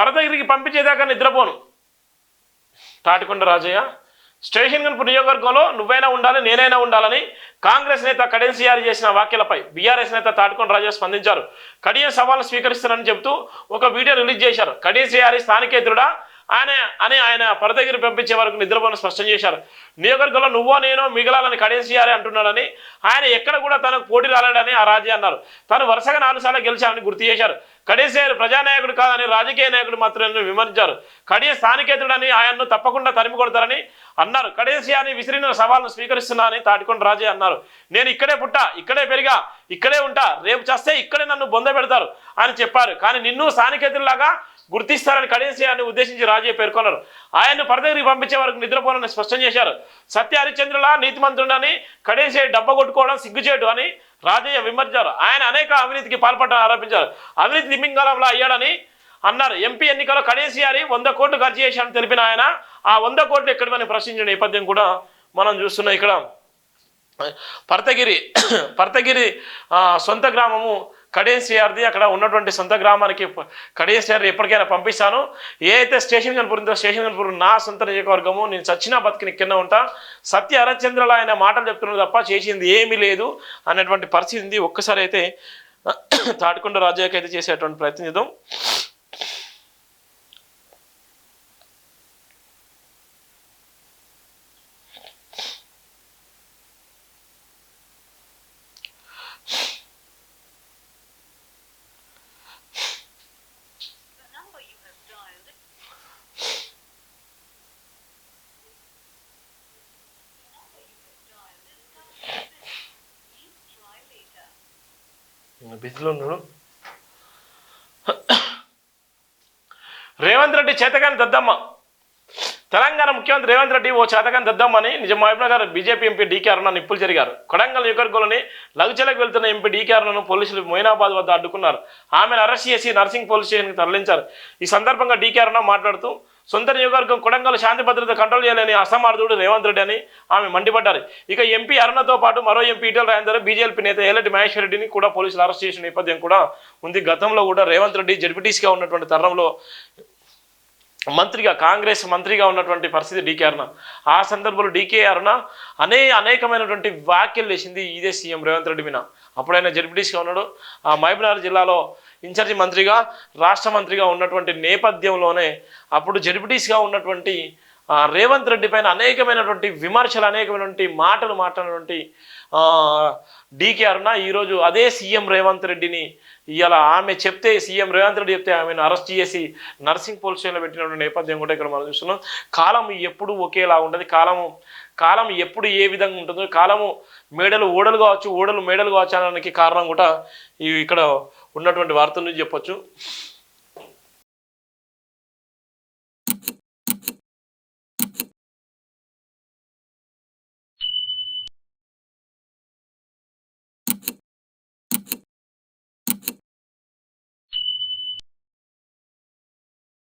పరదగిరికి పంపించేదాకా నిద్రపోను. తాటికొండ రాజయ్య స్టేషన్ కనుపు నియోజకవర్గంలో నువ్వైనా ఉండాలి నేనైనా ఉండాలని కాంగ్రెస్ నేత కడెన్సీఆర్ చేసిన వ్యాఖ్యలపై బీఆర్ఎస్ నేత తాటికొండ రాజయ్య స్పందించారు. కడియం సవాలు స్వీకరిస్తానని చెబుతూ ఒక వీడియో రిలీజ్ చేశారు. కడియం స్థానికేతుడా? ఆయన అని ఆయన పరదగిరి పంపించే వరకు నిద్రపోను స్పష్టం చేశారు. నియోజకవర్గంలో నువ్వో నేనో మిగలాలని కడియం అంటున్నాడని ఆయన ఎక్కడ కూడా తనకు పోటీ రాలేడని ఆ రాజీ అన్నారు. తాను వరుసగా నాలుగు సార్లు గెలిచారని గుర్తు చేశారు. కడియసేరు ప్రజానాయకుడు కాదని రాజకీయ నాయకుడు మాత్రమే విమర్శించారు. కడియ స్థానికేతుడని ఆయన్ను తప్పకుండా తరిమి కొడతారని అన్నారు. కడియసియాని విసిరిన సవాల్ను స్వీకరిస్తున్నా అని తాటికొండ రాజే అన్నారు. నేను ఇక్కడే పుట్టా ఇక్కడే పెరిగా ఇక్కడే ఉంటా రేపు చేస్తే ఇక్కడే నన్ను బొంద పెడతారు అని చెప్పారు. కానీ నిన్ను స్థానికేతుల్లాగా గుర్తిస్తారని కడియసియాన్ని ఉద్దేశించి రాజే పేర్కొన్నారు. ఆయన్ను పరదగిరికి పంపించే వరకు నిద్రపోనని స్పష్టం చేశారు. సత్య హరిచంద్రుల నీతిమంతుడని కడియసే డబ్బ కొట్టుకోవడం సిగ్గుచేటు అని రాజయ్య విమర్శారు ఆయన అనేక అవినీతికి పాల్పడ్డారని ఆరోపించారు. అవినీతి తిమింగళంలో అయ్యాడని అన్నారు. ఎంపీ ఎన్నికల్లో కడేసియారి వంద కోట్లు ఖర్చు చేశారని తెలిపిన ఆయన. ఆ వంద కోట్లు ఎక్కడమని ప్రశ్నించిన నేపథ్యం కూడా మనం చూస్తున్నాం ఇక్కడ. పర్తగిరి పర్తగిరి సొంత గ్రామము కడేసిఆర్ది అక్కడ ఉన్నటువంటి సొంత గ్రామానికి కడేసిఆర్ ఎప్పటికైనా పంపిస్తాను. ఏ అయితే స్టేషన్ ఉందో స్టేషన్ కనుపురు నా సొంత నియోజకవర్గము నేను చచ్చినా బతికిన కింద ఉంటా. సత్య హరచంద్రలో ఆయన మాటలు చెప్తున్నారు తప్ప చేసింది ఏమీ లేదు అనేటువంటి పరిస్థితి ఉంది. ఒక్కసారి అయితే తాటికొండ రాజాకి అయితే చేసేటువంటి ప్రయత్నం చేద్దాం. బిజీలో ఉన్నాడు రేవంత్ రెడ్డి చేతగాని దద్దమ్మ. తెలంగాణ ముఖ్యమంత్రి రేవంత్ రెడ్డి ఓ చేతగాని దద్దమ్మని నిజం Mahabubnagar BJP MP DK Aruna నిప్పులు జరిగారు. కొడంగల్ నియోజకవర్గంలోని లగుచలకు వెళ్తున్న ఎంపీ డీకే అరుణను పోలీసులు మొయినాబాద్ వద్ద అడ్డుకున్నారు. ఆమెను అరెస్ట్ చేసి నర్సింగ్ పోలీస్ స్టేషన్కి తరలించారు. ఈ సందర్భంగా డీకే అరుణ మాట్లాడుతూ సొంత నియోజకవర్గం కొడంగల్ శాంతి భద్రత కంట్రోల్ చేయాలని అసమార్థుడు రేవంత్ రెడ్డి అని ఆమె మండిపడ్డారు. ఇక ఎంపీ అరుణతో పాటు మరో ఎంపీ ఈటల రాజేందర్ బీజేపీ నేత ఎల్లటి మహేశ్వర రెడ్డిని కూడా పోలీసులు అరెస్ట్ చేసిన నేపథ్యం కూడా ఉంది. గతంలో కూడా రేవంత్ రెడ్డి జడ్పీటీసీగా ఉన్నటువంటి తరంలో మంత్రిగా కాంగ్రెస్ మంత్రిగా ఉన్నటువంటి పరిస్థితి డీకే అరుణ. ఆ సందర్భంలో డీకే అరుణ అనే అనేకమైనటువంటి వ్యాఖ్యలు వేసింది ఇదే సీఎం రేవంత్ రెడ్డి మీద. అప్పుడైనా జడ్పీటీసీగా ఉన్నాడు. ఆ మహబూబ్నగర్ జిల్లాలో ఇన్ఛార్జి మంత్రిగా రాష్ట్ర మంత్రిగా ఉన్నటువంటి నేపథ్యంలోనే అప్పుడు జడ్పీటీసీగా ఉన్నటువంటి రేవంత్ రెడ్డి పైన అనేకమైనటువంటి విమర్శలు అనేకమైనటువంటి మాటలు మాట్లాడినటువంటి డీకే అరుణ ఈరోజు అదే సీఎం రేవంత్ రెడ్డిని ఇవాళ ఆమె చెప్తే సీఎం రేవంత్ రెడ్డి చెప్తే ఆమెను అరెస్ట్ చేసి నర్సింగ్ పోలీస్ స్టేషన్లో పెట్టినటువంటి నేపథ్యం కూడా ఇక్కడ మనం చూస్తున్నాం. కాలం ఎప్పుడు ఒకేలా ఉంటుంది కాలము కాలం ఎప్పుడు ఏ విధంగా ఉంటుందో కాలము మేడలు ఓడలు కావచ్చు ఓడలు మేడలు కావచ్చు అనడానికి కారణం కూడా ఇక్కడ ఉన్నటువంటి వార్తల నుంచి చెప్పొచ్చు.